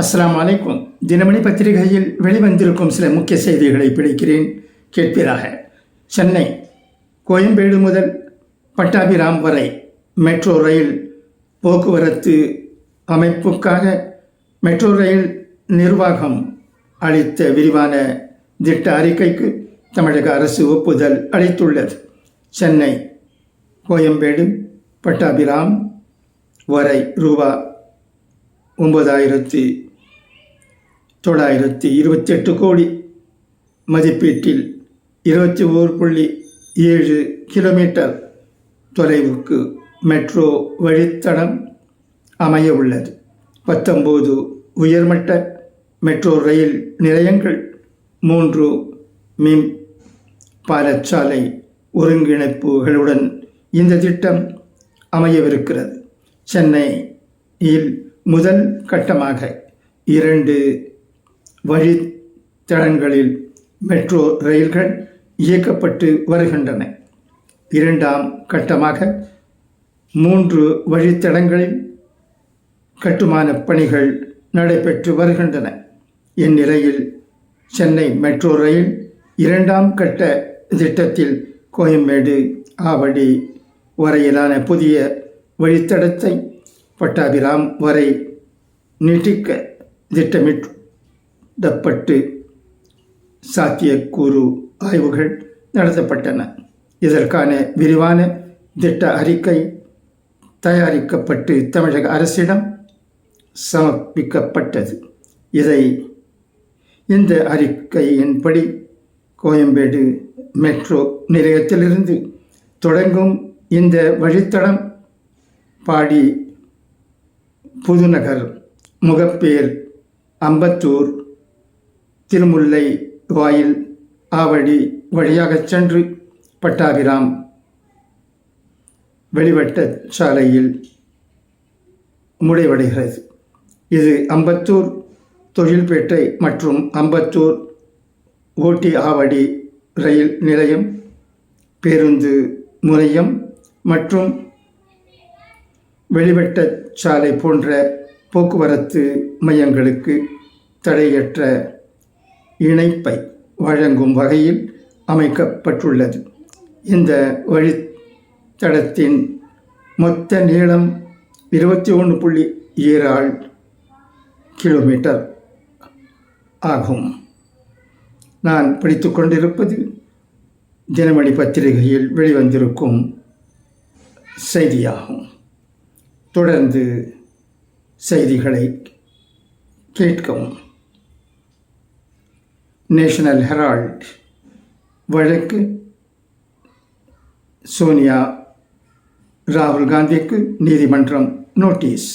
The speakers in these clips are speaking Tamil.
அஸ்லாம் அலைக்கும். தினமணி பத்திரிகையில் வெளிவந்திருக்கும் சில முக்கிய செய்திகளை பிடிக்கிறேன். கேட்பீராக. சென்னை கோயம்பேடு முதல் பட்டாபிராம் வரை மெட்ரோ ரயில் போக்குவரத்து அமைப்புக்காக மெட்ரோ ரயில் நிர்வாகம் அளித்த விரிவான திட்ட அறிக்கைக்கு தமிழக அரசு ஒப்புதல் அளித்துள்ளது. சென்னை கோயம்பேடு பட்டாபிராம் வரை ரூபா ஒன்பதாயிரத்தி தொள்ளாயிரத்தி இருபத்தெட்டு கோடி மதிப்பீட்டில் இருபத்தி ஓர் புள்ளி ஏழு கிலோமீட்டர் தொலைவுக்கு மெட்ரோ வழித்தடம் அமைய உள்ளது பத்தொம்போது உயர்மட்ட மெட்ரோ ரயில் நிலையங்கள் மூன்று மிம் பாலச்சாலை ஒருங்கிணைப்புகளுடன் இந்த திட்டம் அமையவிருக்கிறது. சென்னையில் முதல் கட்டமாக இரண்டு வழித்தடங்களில் மெட்ரோ ரயில்கள் இயக்கப்பட்டு வருகின்றன. இரண்டாம் கட்டமாக மூன்று வழித்தடங்களில் கட்டுமான பணிகள் நடைபெற்று வருகின்றன. இந்நிலையில் சென்னை மெட்ரோ ரயில் இரண்டாம் கட்ட திட்டத்தில் கோயம்பேடு ஆவடி வரையிலான புதிய வழித்தடத்தை பட்டாபிராம் வரை நீட்டிக்க திட்டமிடப்பட்டு சாத்தியக்கூறு ஆய்வுகள் நடத்தப்பட்டன. இதற்கான விரிவான திட்ட அறிக்கை தயாரிக்கப்பட்டு தமிழக அரசிடம் சமர்ப்பிக்கப்பட்டது. இதை இந்த அறிக்கையின்படி கோயம்பேடு மெட்ரோ நிலையத்திலிருந்து தொடங்கும் இந்த வழித்தடம் பாடி புதுநகர் முகப்பேர் அம்பத்தூர் திருமுல்லை வாயில் ஆவடி வழியாகச் சென்று பட்டாபிராம். வெளிவட்ட சாலையில் முடிவடைகிறது. இது அம்பத்தூர் தொழில்பேட்டை மற்றும் அம்பத்தூர் ஓட்டி ஆவடி ரயில் நிலையம் பேருந்து முனையம் மற்றும் வெளிவட்ட சாலை போன்ற போக்குவரத்து மையங்களுக்கு தடையற்ற இணைப்பை வழங்கும் வகையில் அமைக்கப்பட்டுள்ளது. இந்த வழித்தடத்தின் மொத்த நீளம் இருபத்தி ஒன்று புள்ளி ஏழு கிலோமீட்டர் ஆகும். நான் படித்து கொண்டிருப்பது தினமணி பத்திரிகையில் வெளிவந்திருக்கும் செய்தியாகும். தொடர்ந்து செய்திகளை கேட்கவும். நேஷனல் ஹெரால்ட் வழக்கு சோனியா ராகுல் காந்திக்கு நீதிமன்றம் நோட்டீஸ்.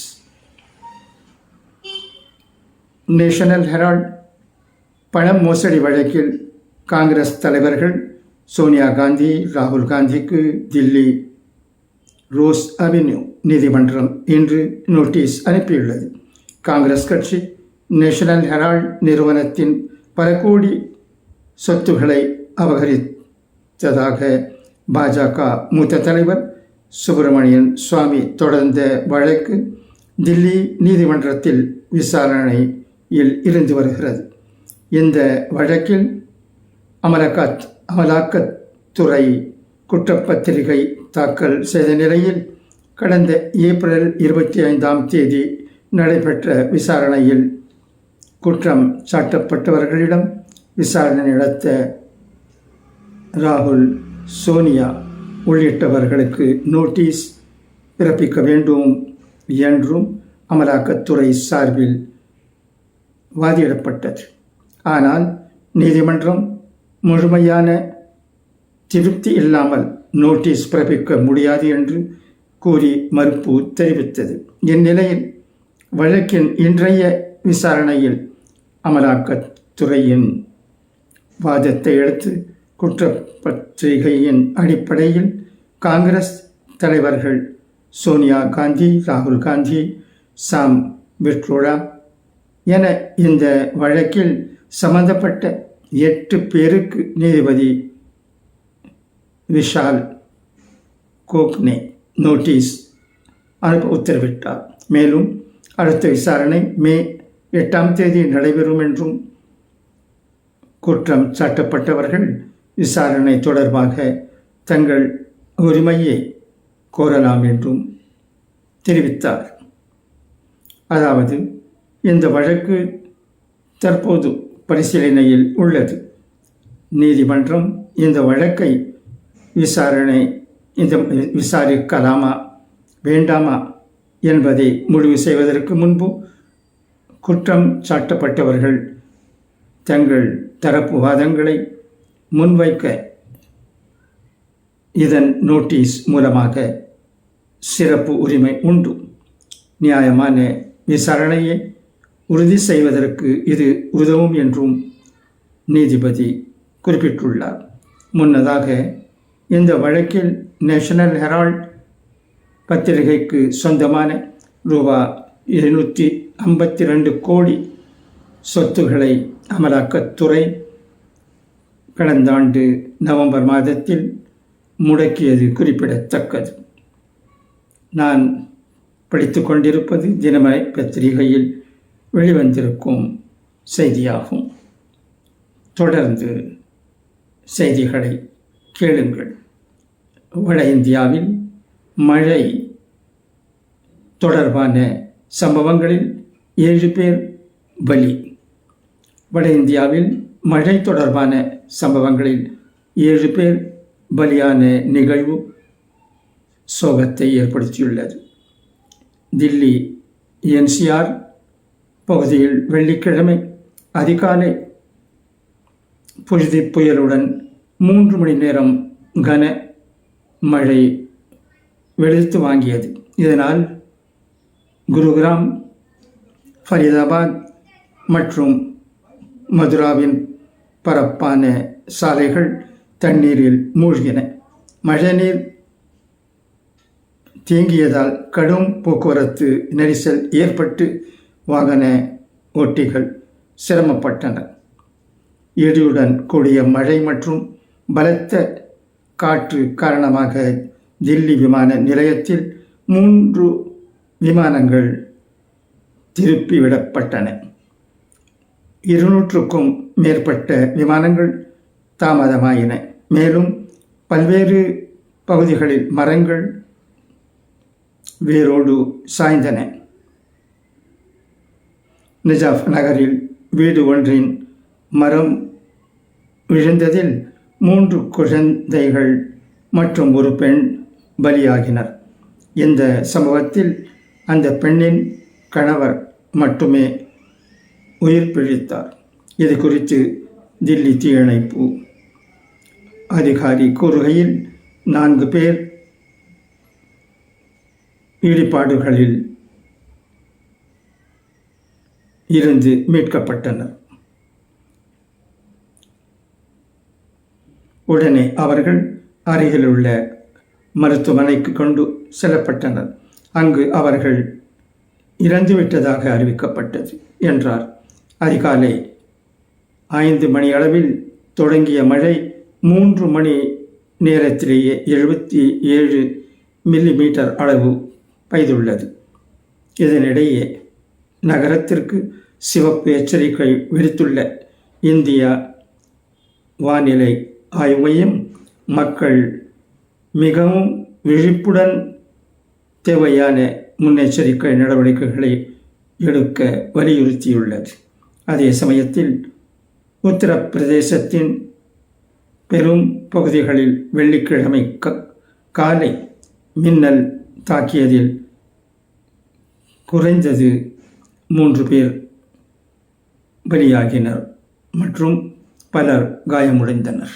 நேஷனல் ஹெரால்ட் பண மோசடி வழக்கில் காங்கிரஸ் தலைவர்கள் சோனியா காந்தி ராகுல் காந்திக்கு தில்லி ரோஸ் அவென்யூ. நீதிமன்றம் இன்று நோட்டீஸ் அனுப்பியுள்ளது. காங்கிரஸ் கட்சி நேஷனல் ஹெரால்ட் நிறுவனத்தின் பல கோடி சொத்துக்களை அபகரித்ததாக பாஜக மூத்த தலைவர் சுப்பிரமணியன் சுவாமி தொடர்ந்த வழக்கு தில்லி நீதிமன்றத்தில் விசாரணையில் இருந்து வருகிறது. இந்த வழக்கில் அமலகாத் அமலாக்கத்துறை குற்றப்பத்திரிகை தாக்கல் செய்த நிலையில் கடந்த ஏப்ரல் இருபத்தி ஐந்தாம் தேதி நடைபெற்ற விசாரணையில் குற்றம் சாட்டப்பட்டவர்களிடம் விசாரணை நடத்த ராகுல் சோனியா உள்ளிட்டவர்களுக்கு நோட்டீஸ் பிறப்பிக்க வேண்டும் என்றும் அமலாக்கத்துறை சார்பில் வாதிடப்பட்டது. ஆனால் நீதிமன்றம் முழுமையான திருப்தி இல்லாமல் நோட்டீஸ் பிறப்பிக்க முடியாது என்று கூறி மறுப்பு தெரிவித்தது. இந்நிலையில் வழக்கின் இன்றைய விசாரணையில் அமலாக்கத்துறையின் வாதத்தை எடுத்து குற்றப்பத்திரிகையின் அடிப்படையில் காங்கிரஸ் தலைவர்கள் சோனியா காந்தி ராகுல் காந்தி சாம் விட்ரோடா என இந்த வழக்கில் சம்பந்தப்பட்ட எட்டு பேருக்கு நீதிபதி விஷால் கோக்னே நோட்டீஸ் அனுப்ப உத்தரவிட்டார். மேலும் அடுத்த விசாரணை மே எட்டாம் தேதி நடைபெறும் என்றும் குற்றம் சாட்டப்பட்டவர்கள் விசாரணை தொடர்பாக தங்கள் உரிமையை கோரலாம் என்றும் தெரிவித்தார். அதாவது இந்த வழக்கு தற்போது பரிசீலனையில் உள்ளது. நீதிமன்றம் இந்த வழக்கை விசாரணை இந்த விசாரிக்கலாமா வேண்டாமா என்பதை முடிவு செய்வதற்கு முன்பு குற்றம் சாட்டப்பட்டவர்கள் தங்கள் தரப்பு வாதங்களை முன்வைக்க இதன் நோட்டீஸ் மூலமாக சிறப்பு உரிமை உண்டு. நியாயமான விசாரணையை உறுதி செய்வதற்கு இது உதவும் என்றும் நீதிபதி குறிப்பிட்டுள்ளார். முன்னதாக இந்த வழக்கில் நேஷனல் ஹெரால்ட் பத்திரிகைக்கு சொந்தமான ரூபா இருநூற்றி ஐம்பத்தி ரெண்டு கோடி சொத்துகளை அமலாக்கத்துறை கடந்த ஆண்டு நவம்பர் மாதத்தில் முடக்கியது குறிப்பிடத்தக்கது. நான் படித்து கொண்டிருப்பது தினமலை பத்திரிகையில் வெளிவந்திருக்கும் செய்தியாகும். தொடர்ந்து செய்திகளை கேளுங்கள். வட இந்தியாவில் மழை தொடர்பான சம்பவங்களில் ஏழு பேர் பலி. வட இந்தியாவில் மழை தொடர்பான சம்பவங்களில் ஏழு பேர் பலியான நிகழ்வு சோகத்தை ஏற்படுத்தியுள்ளது. தில்லி என்சிஆர் பகுதியில் வெள்ளிக்கிழமை அதிகாலை புழுதி புயலுடன் மூன்று மணி நேரம் கன மழை வெளுத்து வாங்கியது. இதனால் குருகிராம் ஃபரிதாபாத் மற்றும் மதுராவின் பரப்பான சாலைகள் தண்ணீரில் மூழ்கின. மழைநீர் தேங்கியதால் கடும் போக்குவரத்து நெரிசல் ஏற்பட்டு வாகன ஓட்டிகள் சிரமப்பட்டனர் இடியுடன் கூடிய மழை மற்றும் பலத்த காற்று காரணமாக தில்லி விமான நிலையத்தில் மூன்று விமானங்கள் திருப்பிவிடப்பட்டன. இருநூற்றுக்கும் மேற்பட்ட விமானங்கள் தாமதமாயின. மேலும் பல்வேறு பகுதிகளில் மரங்கள் வேரோடு சாய்ந்தன. நிஜாஃப் நகரில் வீடு ஒன்றின் மரம் விழுந்ததில் மூன்று குழந்தைகள் மற்றும் ஒரு பெண் பலியாகினர். இந்த சம்பவத்தில் அந்த பெண்ணின் கணவர் மட்டுமே உயிர் பிழைத்தார். இது குறித்து தில்லி தீயணைப்பு அதிகாரி கூறுகையில் நான்கு பேர் ஈடுபாடுகளில் இருந்து மீட்கப்பட்டனர். உடனே அவர்கள் அருகிலுள்ள மருத்துவமனைக்கு கொண்டு செல்லப்பட்டனர். அங்கு அவர்கள் இறந்துவிட்டதாக அறிவிக்கப்பட்டது என்றார். அதிகாலை ஐந்து மணி அளவில் தொடங்கிய மழை மூன்று மணி நேரத்திலேயே எழுபத்தி ஏழு மில்லி மீட்டர் அளவு பெய்துள்ளது. இதனிடையே நகரத்திற்கு சிவப்பு எச்சரிக்கை விடுத்துள்ள இந்தியா வானிலை ஆய்வையும் மக்கள் மிகவும் விழிப்புடன் தேவையான முன்னெச்சரிக்கை நடவடிக்கைகளை எடுக்க வலியுறுத்தியுள்ளது. அதே சமயத்தில் உத்தரப்பிரதேசத்தின் பெரும் பகுதிகளில் வெள்ளிக்கிழமை காலை மின்னல் தாக்கியதில் குறைந்தது மூன்று பேர் பலியாகினர் மற்றும் பலர் காயமுடைந்தனர்.